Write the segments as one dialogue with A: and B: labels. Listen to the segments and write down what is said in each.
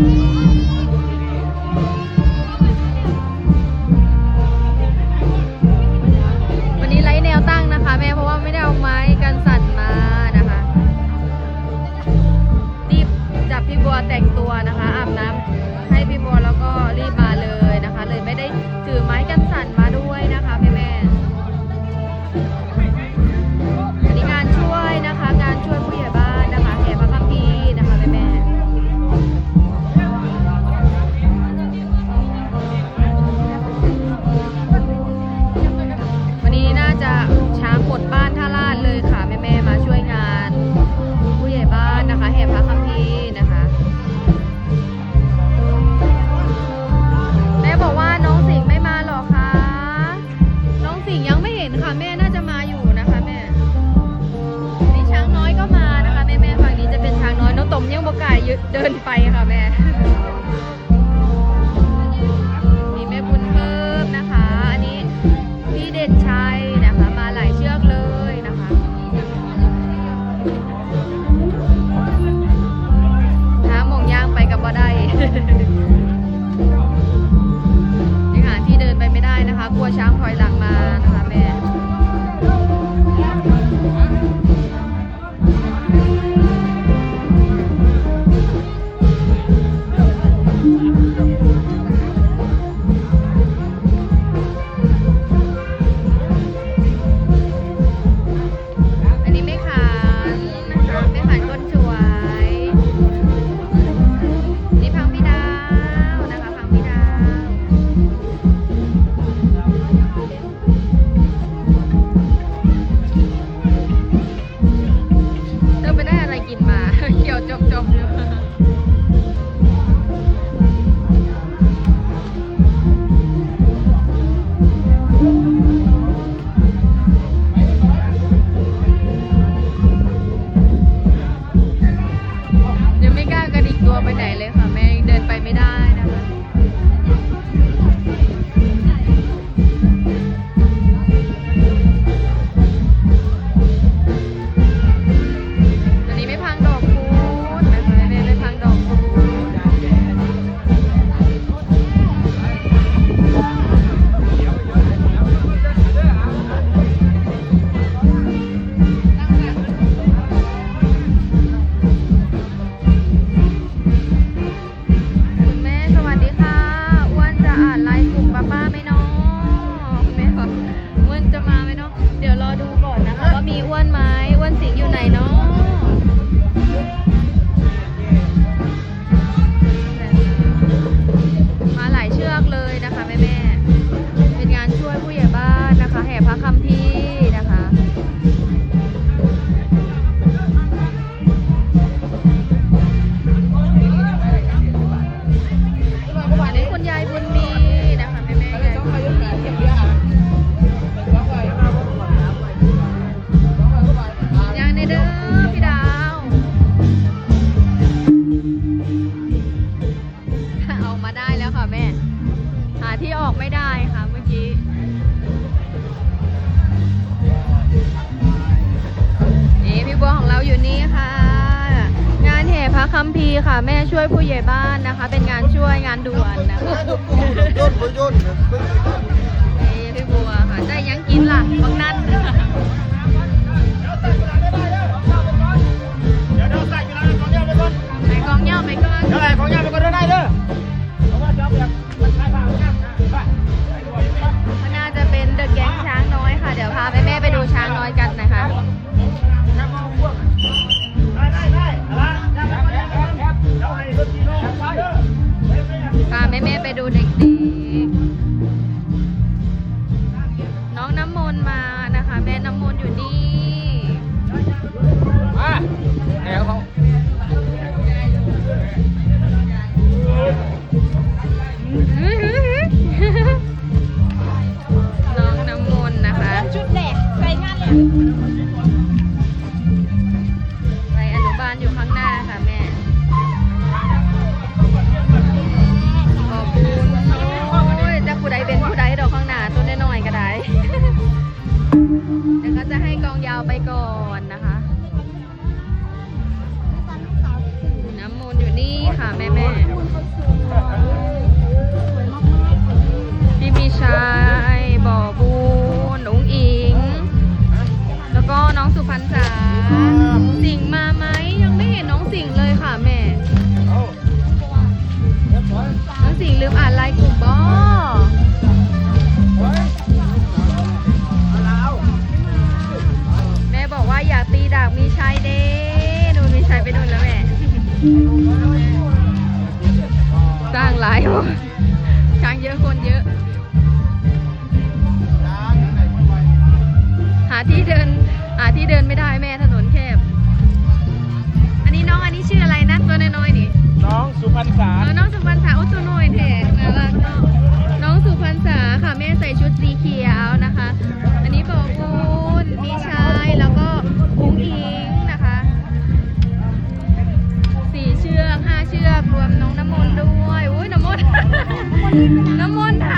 A: Thank you. ร้ายว่ะช้างเย
B: อะ
A: คน
B: เยอะ
C: หา
A: ที่เดิน หาที่เดินไม่ได้แม่ถนนแคบ อันนี้น้องอันนี้ชื่ออะไรนะตัวน้อยๆนี่
B: น้องสุพรรณษา
A: เออน้องสุพรรณษาโอ้ตัวน้อยแท้น่ารักเนาะน้องสุพรรณษาค่ะแม่ใส่ชุดสีเขียวนะคะ น้ำมนต์หา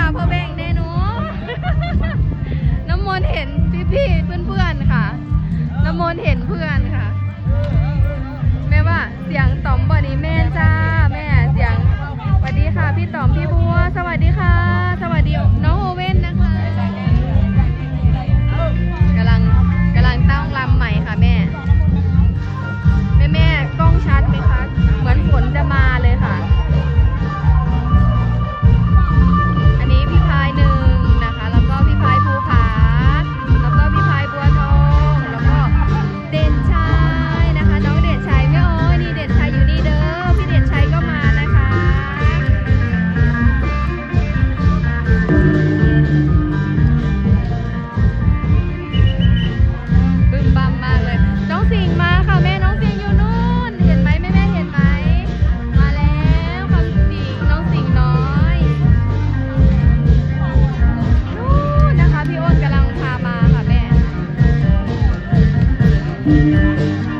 A: Thank you.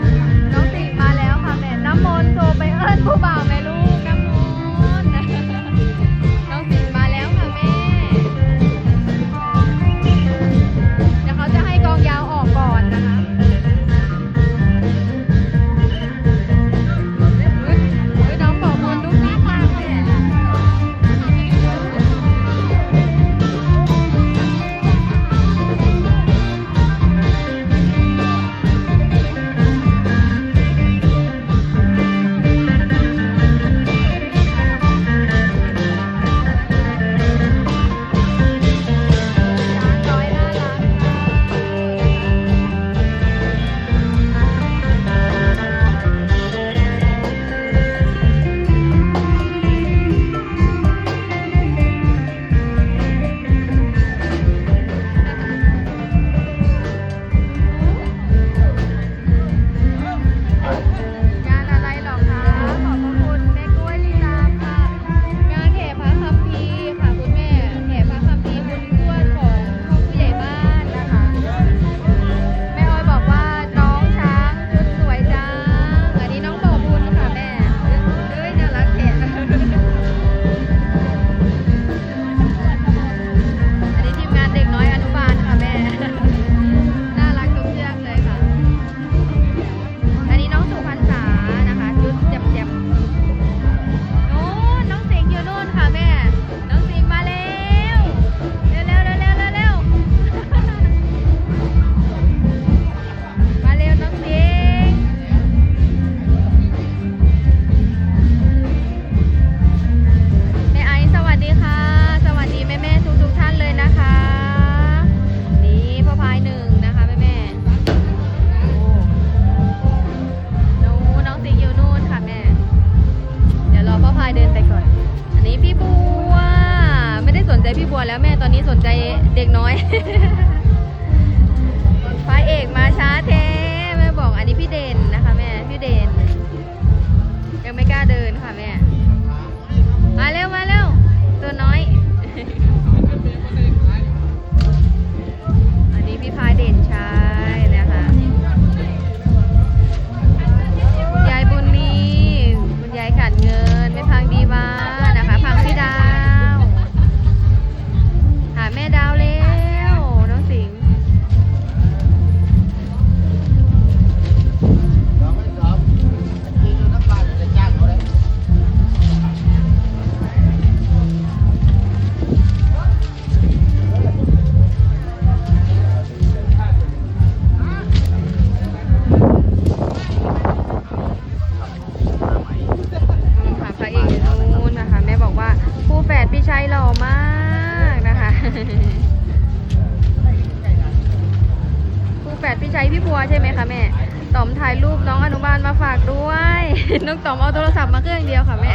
A: ต่อมเอาโทรศัพท์มาเครื่องเดียวค่ะแม่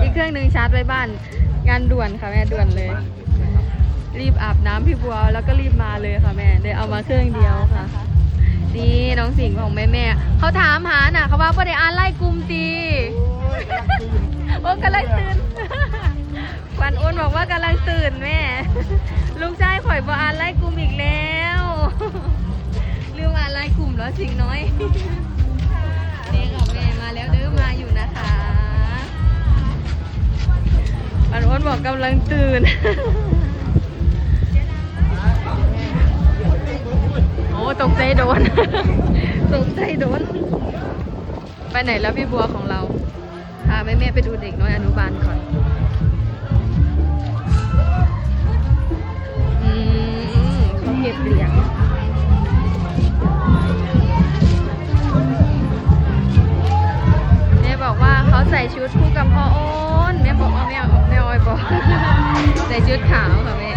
A: อีกเครื่องหนึ่งชาร์จไว้บ้าน งานด่วนค่ะแม่ด่วนเลย รีบอาบน้ำพี่บัวแล้วก็รีบมาเลยค่ะแม่เลยเอามาเครื่องเดียวค่ะ นี่น้องสิงห์ของแม่แม่เขาถามหาน่ะเขาว่าพ่อได้อานไล่กลุ่มตีโอ้กำลังตื่นขวัญอ้นบอกว่ากำลังตื่นแม่ลุงชายข่อยบออ่านไล่กลุ่มอีกแล้วลืมอ่าไล่กลุ่มแล้วสิงน้อย แล้วเดินมาอยู่นะคะปันอ้นบอกกำลังตื่น โอ้ตกใจโดน ตกใจโดน ไปไหนแล้วพี่บัวของเราพาแม่แม่ไปดูเด็กน้อยอนุบาลก่อนเขาเก็บเหรียญ เขาใส่ชุดคู่กับพ่อออนแม่บอกว่าแม่แม่ออยบอก ใส่ชุดขาวค่ะแม่